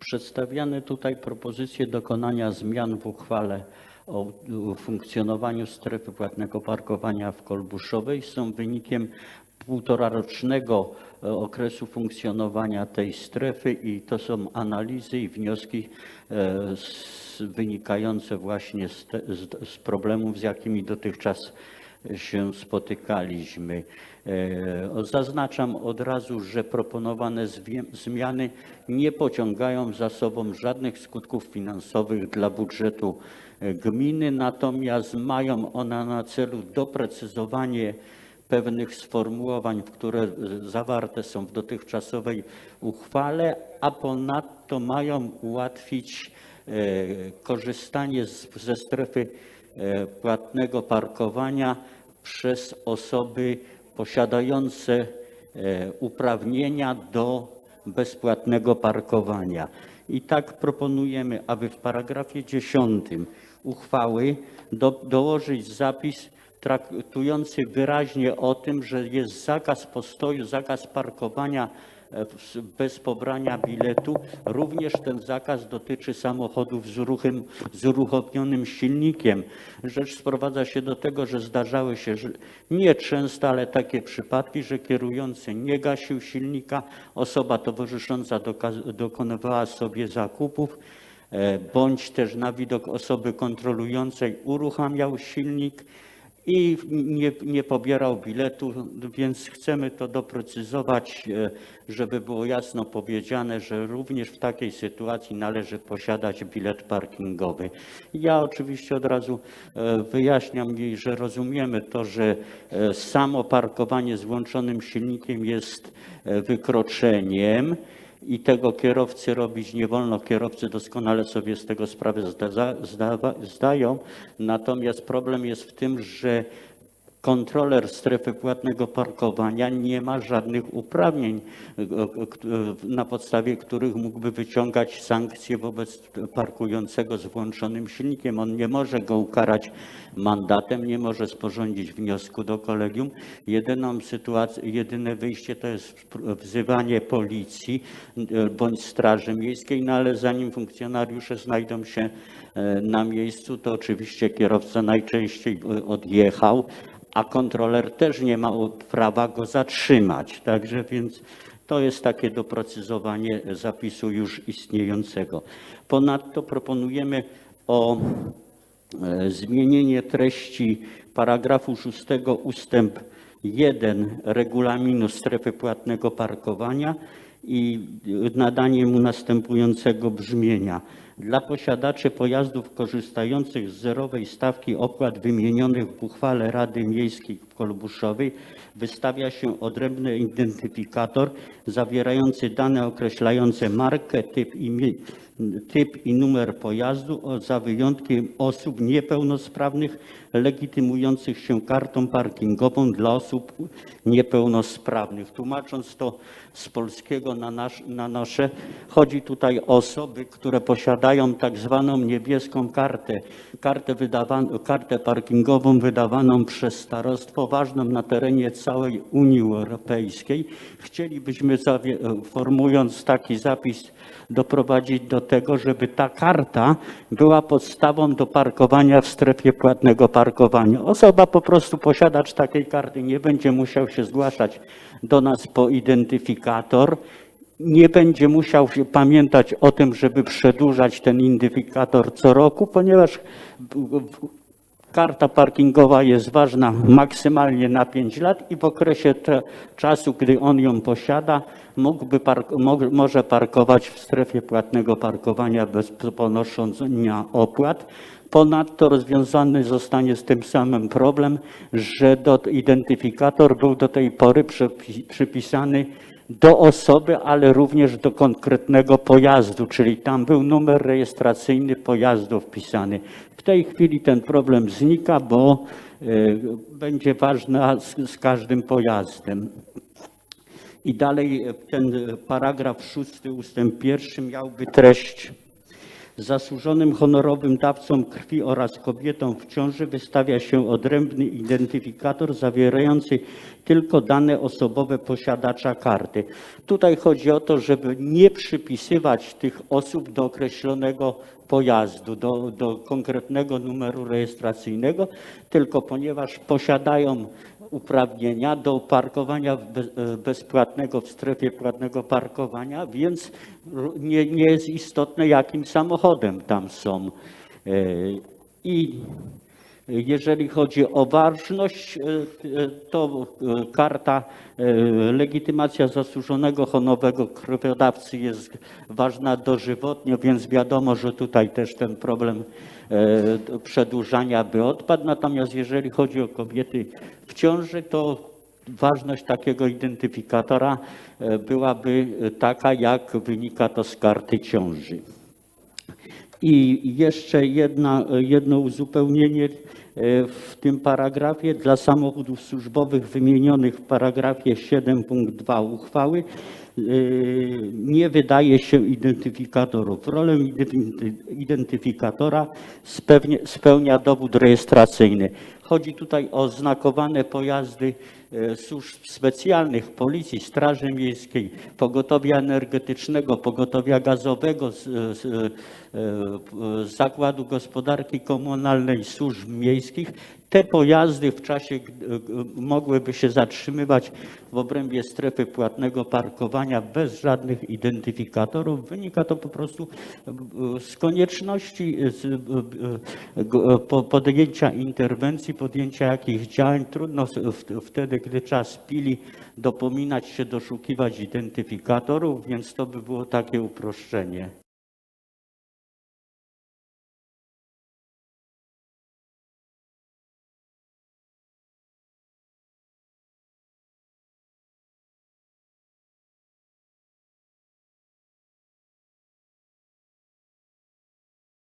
Przedstawiane tutaj propozycje dokonania zmian w uchwale o funkcjonowaniu strefy płatnego parkowania w Kolbuszowej. Są wynikiem półtorarocznego e, okresu funkcjonowania tej strefy i to są analizy i wnioski e, wynikające właśnie z, te, z problemów, z jakimi dotychczas się spotykaliśmy. E, Zaznaczam od razu, że proponowane zmiany nie pociągają za sobą żadnych skutków finansowych dla budżetu e, gminy, natomiast mają one na celu doprecyzowanie pewnych sformułowań, które e, zawarte są w dotychczasowej uchwale, a ponadto mają ułatwić korzystanie ze strefy płatnego parkowania przez osoby posiadające e, uprawnienia do bezpłatnego parkowania. I tak proponujemy, aby w paragrafie 10 uchwały do, dołożyć zapis traktujący wyraźnie o tym, że jest zakaz postoju, zakaz parkowania e, bez pobrania biletu. Również ten zakaz dotyczy samochodów z, ruchem, z uruchomionym silnikiem. Rzecz sprowadza się do tego, że zdarzały się że nie często, ale takie przypadki, że kierujący nie gasił silnika, osoba towarzysząca dokonywała sobie zakupów, e, bądź też na widok osoby kontrolującej uruchamiał silnik i nie, nie pobierał biletu, więc chcemy to doprecyzować, e, żeby było jasno powiedziane, że również w takiej sytuacji należy posiadać bilet parkingowy. Ja oczywiście od razu e, wyjaśniam jej, że rozumiemy to, że e, samo parkowanie z włączonym silnikiem jest wykroczeniem i tego kierowcy robić nie wolno. Kierowcy doskonale sobie z tego sprawę zda, zdawa, zdają. Natomiast problem jest w tym, że kontroler strefy płatnego parkowania nie ma żadnych uprawnień, e, e, na podstawie których mógłby wyciągać sankcje wobec parkującego z włączonym silnikiem. On nie może go ukarać mandatem, nie może sporządzić wniosku do kolegium. Jedyną sytuację, jedyne wyjście to jest wzywanie policji e, bądź straży miejskiej, no ale zanim funkcjonariusze znajdą się na miejscu, to oczywiście kierowca najczęściej odjechał, a kontroler też nie ma prawa go zatrzymać. Także więc to jest takie doprecyzowanie zapisu już istniejącego. Ponadto proponujemy o e, zmienienie treści paragrafu 6 ustęp 1 regulaminu strefy płatnego parkowania i nadanie mu następującego brzmienia. Dla posiadaczy pojazdów korzystających z zerowej stawki opłat wymienionych w uchwale Rady Miejskiej w Kolbuszowej wystawia się odrębny identyfikator zawierający dane określające markę, typ i, typ i numer pojazdu, za wyjątkiem osób niepełnosprawnych legitymujących się kartą parkingową dla osób niepełnosprawnych. Tłumacząc to z polskiego na, nasz, na nasze, chodzi tutaj o osoby, które posiadają tak zwaną niebieską kartę, kartę, wydawaną, kartę parkingową wydawaną przez starostwo, ważną na terenie całej Unii Europejskiej. Chcielibyśmy, formując taki zapis, doprowadzić do tego, żeby ta karta była podstawą do parkowania w strefie płatnego parkowania. Osoba po prostu posiadacz takiej karty nie będzie musiał się zgłaszać do nas po identyfikator, nie będzie musiał się pamiętać o tym, żeby przedłużać ten identyfikator co roku, ponieważ Karta parkingowa jest ważna maksymalnie na 5 lat i w okresie te, czasu, gdy on ją posiada, mógłby park, mo, może parkować w strefie płatnego parkowania bez ponoszenia opłat. Ponadto rozwiązany zostanie z tym samym problem, że identyfikator był do tej pory przypi- przypisany do osoby, ale również do konkretnego pojazdu, czyli tam był numer rejestracyjny pojazdu wpisany. W tej chwili ten problem znika, bo e, będzie ważna z, z każdym pojazdem. I dalej ten paragraf szósty ustęp pierwszy miałby treść Zasłużonym honorowym dawcom krwi oraz kobietom w ciąży wystawia się odrębny identyfikator zawierający tylko dane osobowe posiadacza karty. Tutaj chodzi o to, żeby nie przypisywać tych osób do określonego pojazdu, do, do konkretnego numeru rejestracyjnego, tylko ponieważ posiadają uprawnienia do parkowania e, bezpłatnego w strefie płatnego parkowania, więc nie, nie jest istotne, jakim samochodem tam są. E, I jeżeli chodzi o ważność, e, e, to e, karta, legitymacja zasłużonego honorowego krwiodawcy jest ważna dożywotnio, więc wiadomo, że tutaj też ten problem przedłużania by odpadł. Natomiast jeżeli chodzi o kobiety w ciąży, to ważność takiego identyfikatora byłaby taka, jak wynika to z karty ciąży. I jeszcze jedna, jedno uzupełnienie w tym paragrafie dla samochodów służbowych wymienionych w paragrafie 7 punkt 2 uchwały e, nie wydaje się identyfikatorów. Rolę identy- identyfikatora spełnia dowód rejestracyjny. Chodzi tutaj o znakowane pojazdy e, służb specjalnych, policji, straży miejskiej, pogotowia energetycznego, pogotowia gazowego, z, z, e, e, zakładu gospodarki komunalnej, służb miejskich. Te pojazdy w czasie g- mogłyby się zatrzymywać w obrębie strefy płatnego parkowania bez żadnych identyfikatorów. Wynika to po prostu e, z konieczności e, e, podjęcia interwencji, podjęcia jakichś działań. Trudno wtedy, gdy czas pili, dopominać się, doszukiwać identyfikatorów, więc to by było takie uproszczenie.